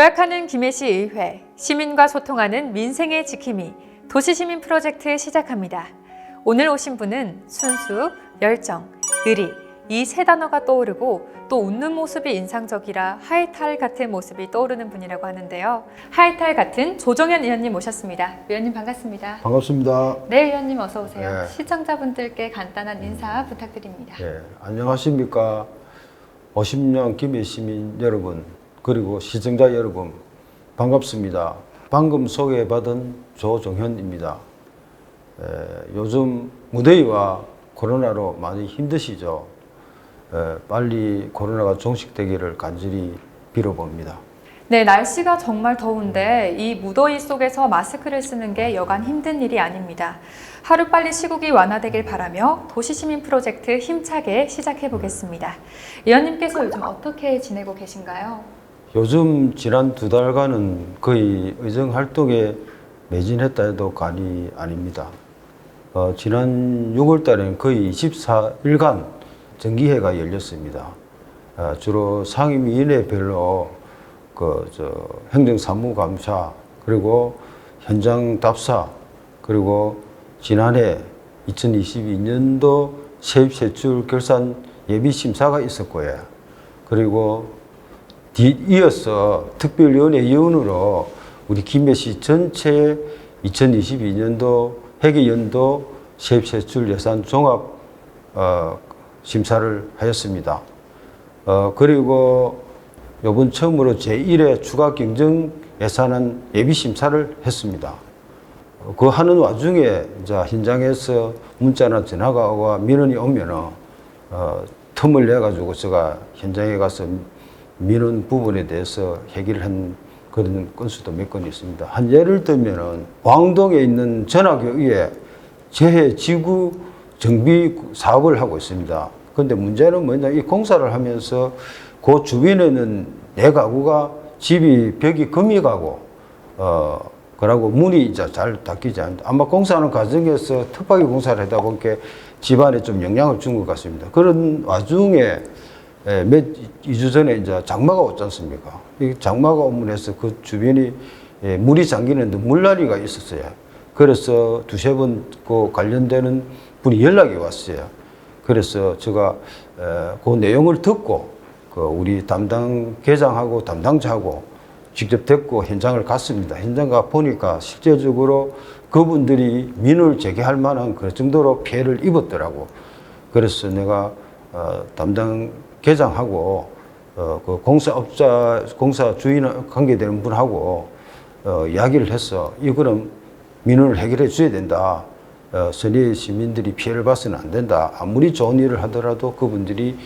도약하는 김해시 의회, 시민과 소통하는 민생의 지킴이, 도시시민 프로젝트 시작합니다. 오늘 오신 분은 순수, 열정, 의리, 이 세 단어가 떠오르고 또 웃는 모습이 인상적이라 하이탈 같은 모습이 떠오르는 분이라고 하는데요. 하이탈 같은 조정현 의원님 모셨습니다. 의원님 반갑습니다. 반갑습니다. 네, 의원님 어서 오세요. 네. 시청자분들께 간단한 인사 부탁드립니다. 예, 안녕하십니까. 50년 김해 시민 여러분, 그리고 시청자 여러분, 반갑습니다. 방금 소개받은 조정현입니다. 에, 요즘 무더위와 코로나로 많이 힘드시죠? 에, 빨리 코로나가 종식되기를 간절히 빌어봅니다. 네, 날씨가 정말 더운데 이 무더위 속에서 마스크를 쓰는 게 여간 힘든 일이 아닙니다. 하루빨리 시국이 완화되길 바라며 도시시민 프로젝트 힘차게 시작해 보겠습니다. 의원님께서 요즘 어떻게 지내고 계신가요? 요즘 지난 두 달간은 거의 의정 활동에 매진했다 해도 과언이 아닙니다. 어, 지난 6월 달에는 거의 24일간 정기회가 열렸습니다. 어, 주로 상임위원회별로 그, 저, 행정사무감사, 그리고 현장 답사, 그리고 지난해 2022년도 세입세출 결산 예비 심사가 있었고요. 그리고 뒤 이어서 특별위원회 위원으로 우리 김해 시 전체 2022년도 회계연도 세입세출 예산 종합 어, 심사를 하였습니다. 어, 그리고 이번 처음으로 제1회 추가 경정 예산안 예비 심사를 했습니다. 어, 그 하는 와중에 이제 현장에서 문자나 전화가 와 민원이 오면은 어, 틈을 내 가지고 제가 현장에 가서 민원 부분에 대해서 해결을 한 그런 건수도 몇 건 있습니다. 한 예를 들면은 왕동에 있는 전학교에 재해 지구 정비 사업을 하고 있습니다. 그런데 문제는 뭐냐 이 공사를 하면서 그 주변에는 내 가구가 집이 벽이 금이 가고 어 그러고 문이 이제 잘 닫히지 않는다. 아마 공사하는 과정에서 특박이 공사를 하다 보니까 집안에 좀 영향을 준 것 같습니다. 그런 와중에 예, 몇 2주 전에 이제 장마가 왔지 않습니까? 이 장마가 오면서 그 주변이 예, 물이 잠기는데 물난리가 있었어요. 그래서 두세 번 그 관련되는 분이 연락이 왔어요. 그래서 제가 에, 그 내용을 듣고 그 우리 담당 계장하고 담당자하고 직접 듣고 현장을 갔습니다. 현장 가 보니까 실제적으로 그분들이 민원을 제기할 만한 그 정도로 피해를 입었더라고. 그래서 내가 어, 담당 계장하고 어, 그 공사업자 공사 주인 관계되는 분하고 어, 이야기를 해서 이거는 민원을 해결해 줘야 된다. 어, 선의 시민들이 피해를 봐서는 안 된다. 아무리 좋은 일을 하더라도 그분들이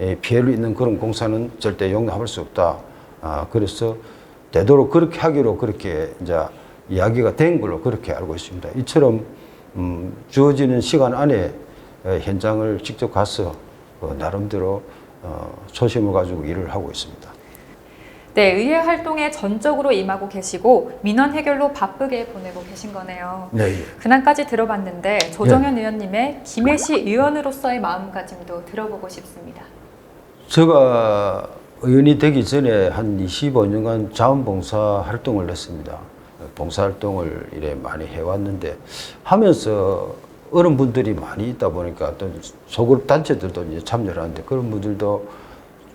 에, 피해를 입는 그런 공사는 절대 용납할 수 없다. 아, 그래서 되도록 그렇게 하기로 그렇게 이제 이야기가 된 걸로 그렇게 알고 있습니다. 이처럼 음, 주어지는 시간 안에 에, 현장을 직접 가서 어, 나름대로 어, 초심을 가지고 일을 하고 있습니다. 네, 의회 활동에 전적으로 임하고 계시고 민원 해결로 바쁘게 보내고 계신 거네요. 네. 예. 근황까지 들어봤는데 조정현 의원님의 김해시 의원으로서의 마음가짐도 들어보고 싶습니다. 제가 의원이 되기 전에 한 25년간 자원봉사 활동을 했습니다. 봉사 활동을 이래 많이 해왔는데 하면서 어른분들이 많이 있다 보니까 또 소그룹 단체들도 이제 참여를 하는데 그런 분들도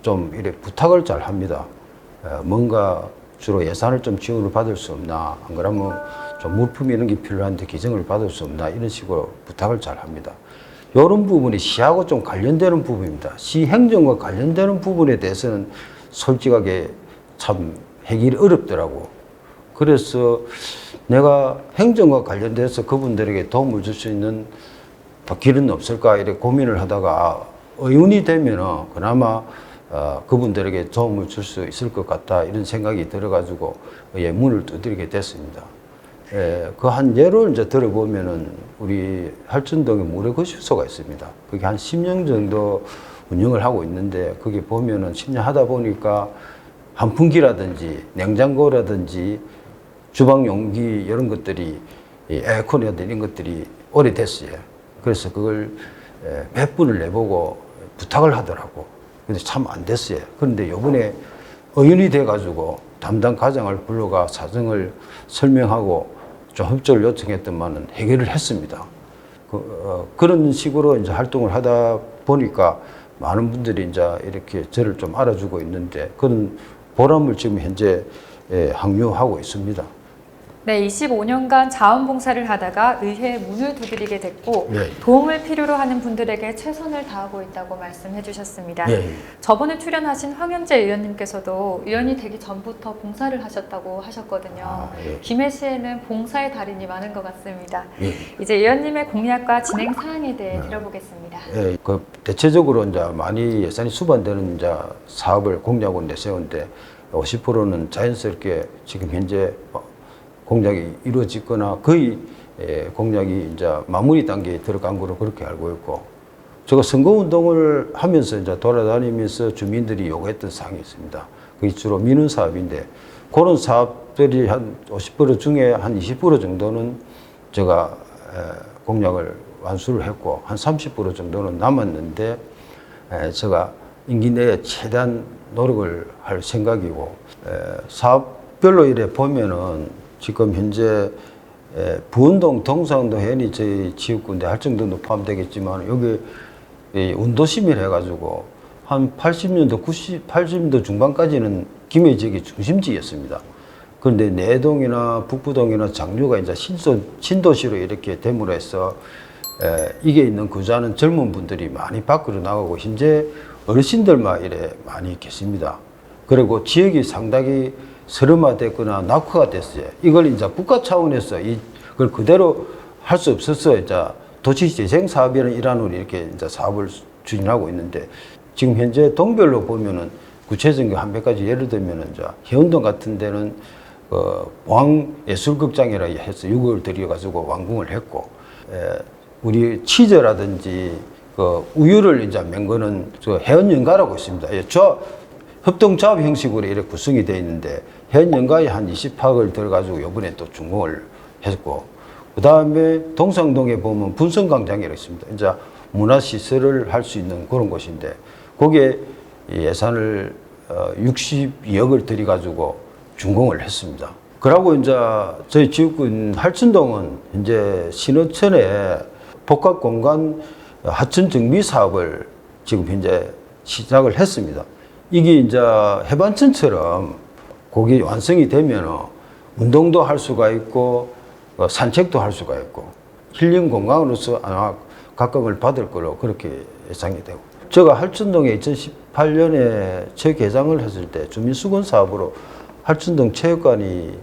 좀 이래 부탁을 잘 합니다. 어, 뭔가 주로 예산을 좀 지원을 받을 수 없나 안 그러면 좀 물품 이런 게 필요한데 기증을 받을 수 없나 이런 식으로 부탁을 잘 합니다. 이런 부분이 시하고 좀 관련되는 부분입니다. 시 행정과 관련되는 부분에 대해서는 솔직하게 참 해결이 어렵더라고. 그래서 내가 행정과 관련돼서 그분들에게 도움을 줄 수 있는 더 길은 없을까 이렇게 고민을 하다가 의원이 되면은 그나마 어, 그분들에게 도움을 줄 수 있을 것 같다 이런 생각이 들어가지고 예, 문을 두드리게 됐습니다. 예, 그 한 예를 이제 들어보면은 우리 할천동에 모래거실소가 있습니다. 그게 한 10년 정도 운영을 하고 있는데 거기 보면은 10년 하다 보니까 환풍기라든지 냉장고라든지 주방 용기 이런 것들이 이 에어컨이라든지 이런 것들이 오래됐어요. 그래서 그걸 에, 몇 분을 내보고 부탁을 하더라고. 근데 참 안 됐어요. 그런데 요번에 의원이 돼가지고 담당 과장을 불러가 사정을 설명하고 좀 협조를 요청했더만은 해결을 했습니다. 그, 어, 그런 식으로 이제 활동을 하다 보니까 많은 분들이 이제 이렇게 저를 좀 알아주고 있는데 그런 보람을 지금 현재 예, 항유하고 있습니다. 네, 25년간 자원봉사를 하다가 의회에 문을 두드리게 됐고 네. 도움을 필요로 하는 분들에게 최선을 다하고 있다고 말씀해 주셨습니다. 예. 저번에 출연하신 황영재 의원님께서도 의원이 되기 전부터 봉사를 하셨다고 하셨거든요. 아, 예. 김해시에는 봉사의 달인이 많은 것 같습니다. 예. 이제 의원님의 공약과 진행 사항에 대해 네. 들어보겠습니다. 예, 그 대체적으로 이제 많이 예산이 수반되는 이제 사업을 공약으로 내세우는데 50%는 자연스럽게 지금 현재 어, 공약이 이루어지거나 거의 예, 공약이 이제 마무리 단계에 들어간 거로 그렇게 알고 있고 제가 선거 운동을 하면서 이제 돌아다니면서 주민들이 요구했던 사항이 있습니다. 그게 주로 민원 사업인데 그런 사업들이 한 50% 중에 한 20% 정도는 제가 에, 공약을 완수를 했고 한 30% 정도는 남았는데 에, 제가 임기 내에 최대한 노력을 할 생각이고 에, 사업별로 이래 보면은 지금 현재 에, 부운동 동상도 해연이 저희 지역군데 할정도도 포함되겠지만 여기 이 운도심을 해가지고 한 80년도 90 80년도 중반까지는 김해 지역이 중심지였습니다. 그런데 내동이나 북부동이나 장류가 이제 신도, 신도시로 이렇게 됨으로 해서 에, 이게 있는 구자는 젊은 분들이 많이 밖으로 나가고 현재 어르신들만 이래 많이 계십니다. 그리고 지역이 상당히 서름화됐거나 낙후가 됐어요. 이걸 이제 국가 차원에서 이걸 그대로 할 수 없어서 이제 도시재생 사업이라는 일환으로 이렇게 이제 사업을 추진하고 있는데 지금 현재 동별로 보면은 구체적인 한 몇 가지 예를 들면은 이제 해운동 같은 데는 어, 왕 예술극장이라 해서 6억을 들여가지고 완공을 했고, 에, 우리 치즈라든지 그 우유를 이제 맹거는 저 해운연가라고 있습니다. 예, 저 협동조합 형식으로 이렇게 구성이 되어 있는데 해운연가에 한 20억을 들어가지고 요번에 또 준공을 했고, 그 다음에 동상동에 보면 분성광장이라고 있습니다. 이제 문화시설을 할 수 있는 그런 곳인데, 거기에 예산을 어, 62억을 들여가지고 준공을 했습니다. 그러고 이제 저희 지역군 할천동은 이제 신호천에 복합 공간 하천 정비 사업을 지금 현재 시작을 했습니다. 이게 이제 해반천처럼 거기 완성이 되면 운동도 할 수가 있고 어, 산책도 할 수가 있고 힐링 공간으로서 아마 각광을 받을 거로 그렇게 예상이 되고. 제가 할천동에 2018년에 재개장을 했을 때 주민수건 사업으로 할천동 체육관이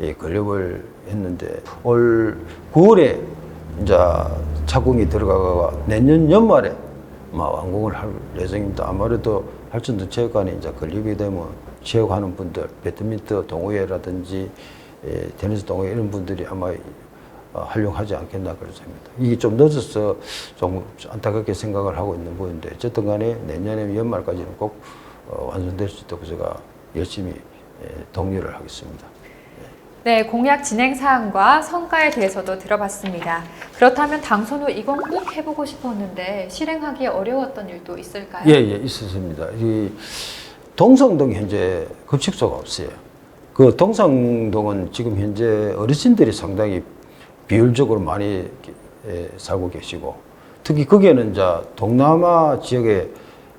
예, 건립을 했는데 올 9월에 이제 착공이 들어가가 내년 연말에 완공을 할 예정입니다. 아무래도 할천동 체육관이 이제 건립이 되면 체육하는 분들, 배드민턴 동호회라든지 예, 테니스 동호회 이런 분들이 아마 어, 활용하지 않겠나 그런 생각입니다. 이게 좀 늦어서 좀 안타깝게 생각을 하고 있는 부분인데 어쨌든 간에 내년에 연말까지는 꼭 어, 완성될 수 있도록 제가 열심히 예, 독려를 하겠습니다. 네, 공약 진행 사항과 성과에 대해서도 들어봤습니다. 그렇다면 당선 후 이건 꼭 해보고 싶었는데 실행하기 어려웠던 일도 있을까요? 예, 예, 있었습니다. 이 동성동 현재 급식소가 없어요. 그 동성동은 지금 현재 어르신들이 상당히 비율적으로 많이 예, 살고 계시고 특히 거기에는 이제 동남아 지역의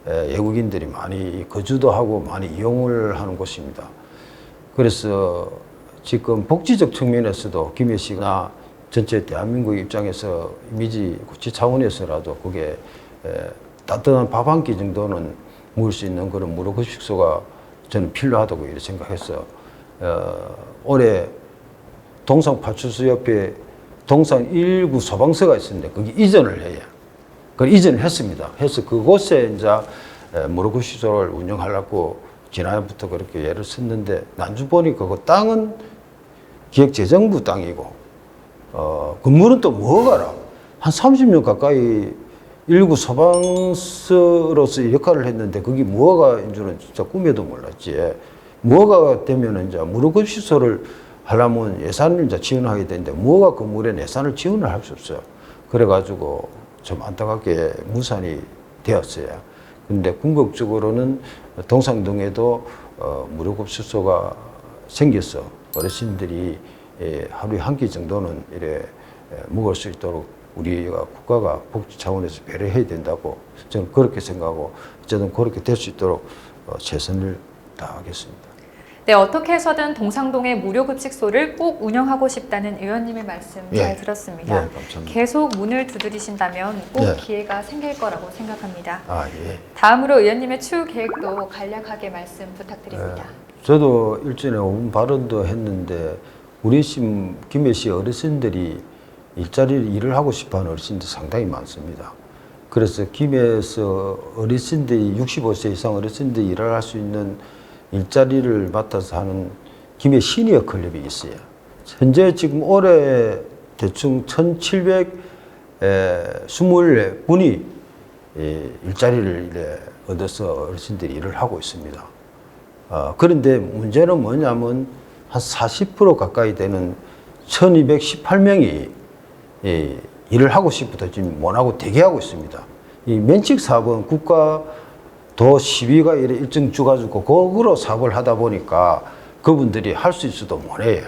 에, 외국인들이 많이 거주도 하고 많이 이용을 하는 곳입니다. 그래서 지금 복지적 측면에서도 김해 씨나 전체 대한민국 입장에서 이미지 구치 차원에서라도 그게 에, 따뜻한 밥 한 끼 정도는 먹을 수 있는 그런 무료급식소가 저는 필요하다고 이렇게 생각해서 어, 올해 동산 파출소 옆에 동산 1구 소방서가 있었는데 거기 이전을 해야 그걸 이전을 했습니다. 해서 그곳에 이제 에, 무료급식소를 운영하려고 지난해부터 그렇게 예를 썼는데 난주 보니까 그 땅은 기획재정부 땅이고 어, 건물은 또 뭐가라 한 30년 가까이 일구 소방서로서 역할을 했는데 그게 무허가인 줄은 진짜 꿈에도 몰랐지. 무허가 되면은 이제 무료급 시설을 하려면 예산을 이제 지원하게 되는데 무허가 건물에 예산을 지원을 할 수 없어요. 그래가지고 좀 안타깝게 무산이 되었어요. 근데 궁극적으로는 동상동에도 어, 무료급 시설가 생겨서 어르신들이 예, 하루에 한 끼 정도는 이래 예, 먹을 수 있도록 우리가 국가가 복지 차원에서 배려해야 된다고 저는 그렇게 생각하고 어쨌든 그렇게 될 수 있도록 어, 최선을 다하겠습니다. 네, 어떻게 해서든 동상동의 무료급식소를 꼭 운영하고 싶다는 의원님의 말씀 잘 예. 들었습니다. 예. 계속 문을 두드리신다면 꼭 예. 기회가 생길 거라고 생각합니다. 아 예. 다음으로 의원님의 추후 계획도 간략하게 말씀 부탁드립니다. 저도 일전에 5분 발언도 했는데 우리 심 김해시 어르신들이 일자리를 일을 하고 싶어하는 어르신들 상당히 많습니다. 그래서 김해에서 어르신들이 65세 이상 어르신들이 일을 할 수 있는 일자리를 맡아서 하는 김해 시니어 클럽이 있어요. 현재 지금 올해 대충 1,724분이 예, 일자리를 이래 얻어서 어르신들이 일을 하고 있습니다. 어, 그런데 문제는 뭐냐면 한 40% 가까이 되는 1218명이 이 일을 하고 싶어도 지금 못하고 대기하고 있습니다. 이 면책 사업은 국가 도 시비가 이래 일정 주가지고 거꾸로 사업을 하다 보니까 그분들이 할 수 있어도 못해요.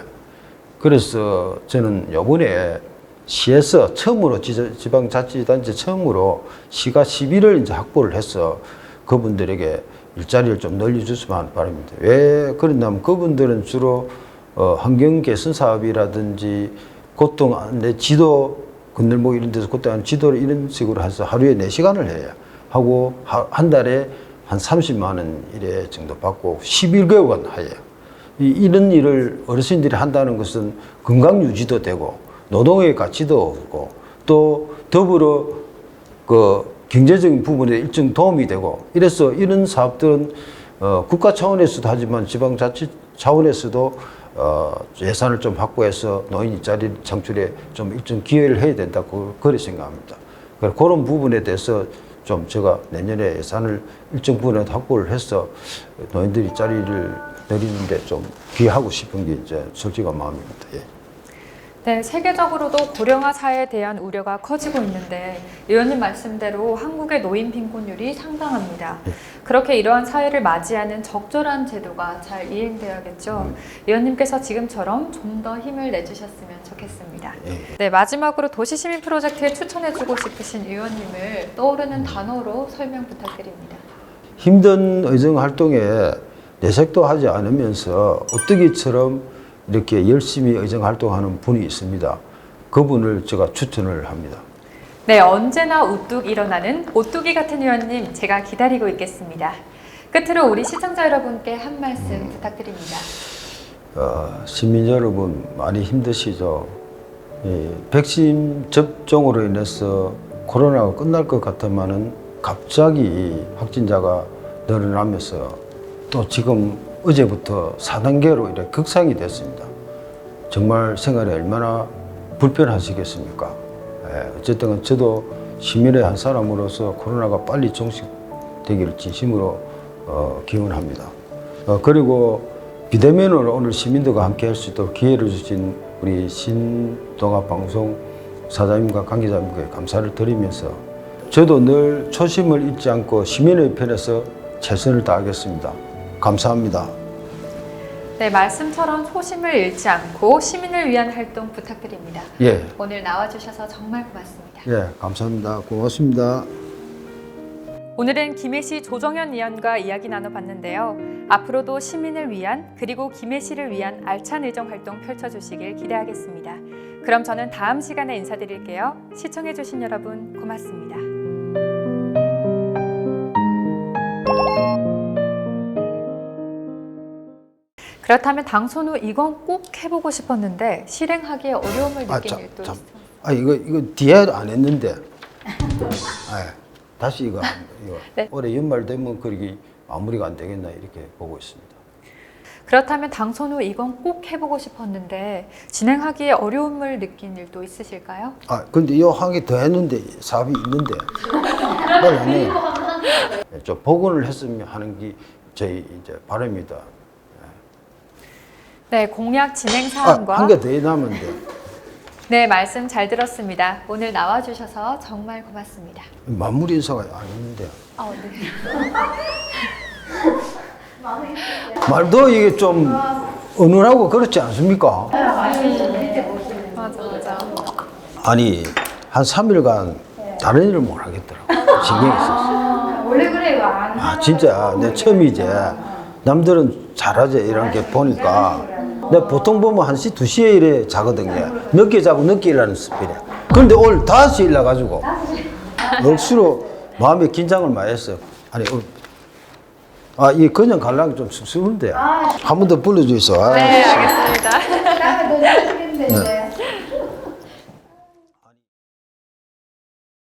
그래서 저는 요번에 시에서 처음으로 지- 지방자치단체 처음으로 시가 시비를 이제 확보를 해서 그분들에게 일자리를 좀 늘려줬으면 하는 바람입니다. 왜 그러냐면 그분들은 주로 어, 환경 개선 사업이라든지 고통 안내 지도 건널목 이런 데서 고통 안 지도를 이런 식으로 해서 하루에 네시간을 해요. 하고 하- 한 달에 한 30만 원 이래 정도 받고 11개월간 해요. 이, 이런 일을 어르신들이 한다는 것은 건강 유지도 되고 노동의 가치도 없고 또 더불어 그 경제적인 부분에 일정 도움이 되고 이래서 이런 사업들은 어, 국가 차원에서도 하지만 지방자치 차원에서도 어, 예산을 좀 확보해서 노인 일자리 창출에 좀 일정 기여를 해야 된다고 그렇게 생각합니다. 그런 부분에 대해서 좀 제가 내년에 예산을 일정 부분에 확보를 해서 노인들 일자리를 내리는데 좀 기여하고 싶은 게 이제 솔직한 마음입니다. 예. 네, 세계적으로도 고령화 사회에 대한 우려가 커지고 있는데 의원님 말씀대로 한국의 노인 빈곤율이 상당합니다. 그렇게 이러한 사회를 맞이하는 적절한 제도가 잘 이행되어야겠죠. 의원님께서 지금처럼 좀 더 힘을 내주셨으면 좋겠습니다. 예. 네, 마지막으로 도시시민 프로젝트에 추천해주고 싶으신 의원님을 떠오르는 단어로 설명 부탁드립니다. 힘든 의정 활동에 내색도 하지 않으면서 어떻게처럼 이렇게 열심히 의정 활동하는 분이 있습니다. 그분을 제가 추천을 합니다. 네, 언제나 우뚝 일어나는 오뚜기 같은 의원님 제가 기다리고 있겠습니다. 끝으로 우리 시청자 여러분께 한 말씀 부탁드립니다. 어, 시민 여러분 많이 힘드시죠? 이 백신 접종으로 인해서 코로나가 끝날 것 같으면은 갑자기 확진자가 늘어나면서 또 지금 어제부터 4단계로 이렇게 극상이 됐습니다. 정말 생활이 얼마나 불편하시겠습니까? 예, 어쨌든 저도 시민의 한 사람으로서 코로나가 빨리 종식되기를 진심으로 어, 기원합니다. 어, 그리고 비대면으로 오늘 시민들과 함께 할 수 있도록 기회를 주신 우리 신동아 방송 사장님과 관계자님께 감사를 드리면서 저도 늘 초심을 잃지 않고 시민의 편에서 최선을 다하겠습니다. 감사합니다. 네, 말씀처럼 초심을 잃지 않고 시민을 위한 활동 부탁드립니다. 예, 오늘 나와주셔서 정말 고맙습니다. 예, 감사합니다. 고맙습니다. 오늘은 김해시 조정현 의원과 이야기 나눠봤는데요. 앞으로도 시민을 위한 그리고 김해시를 위한 알찬 의정 활동 펼쳐주시길 기대하겠습니다. 그럼 저는 다음 시간에 인사드릴게요. 시청해주신 여러분 고맙습니다. 그렇다면 당선 후 이건 꼭 해보고 싶었는데 실행하기에 어려움을 아, 느낀 참, 일도 참. 있습니다. 아 이거 이거 뒤에 안 했는데. 아, 다시 이거 이거 네. 올해 연말 되면 그렇게 마무리가 안 되겠나 이렇게 보고 있습니다. 그렇다면 당선 후 이건 꼭 해보고 싶었는데 진행하기에 어려움을 느낀 일도 있으실까요? 아 근데 이 항이 더 했는데 사업이 있는데 빨리 하네. 좀 복원을 했으면 하는 게 저희 이제 바람입니다. 네, 공약 진행 아, 사항과 한개 더 남은데 네 말씀 잘 들었습니다. 오늘 나와 주셔서 정말 고맙습니다. 마무리 인사가 아닌데 어, 네. 말도 이게 좀 은은하고 그렇지 않습니까? 맞아 맞아. 아니 한 3일간 다른 일을 못 하겠더라고 신경이 썼어 원래 그래요. 안아 진짜 내 처음 이제 남들은 잘하지 이런 게 보니까 내가 보통 보면 1시 2시에 일에 자거든요. 늦게 자고 늦게 일하는 스피이야. 그런데 오늘 5시에 일나가지고 억수로 마음에 긴장을 많이 했어요. 아니 어, 아 이 그냥 가려면 좀 쑥스러운데 한 번 더 불러줘 있어 아, 네 알겠습니다. 다음에 더 잘하시겠는데 이제.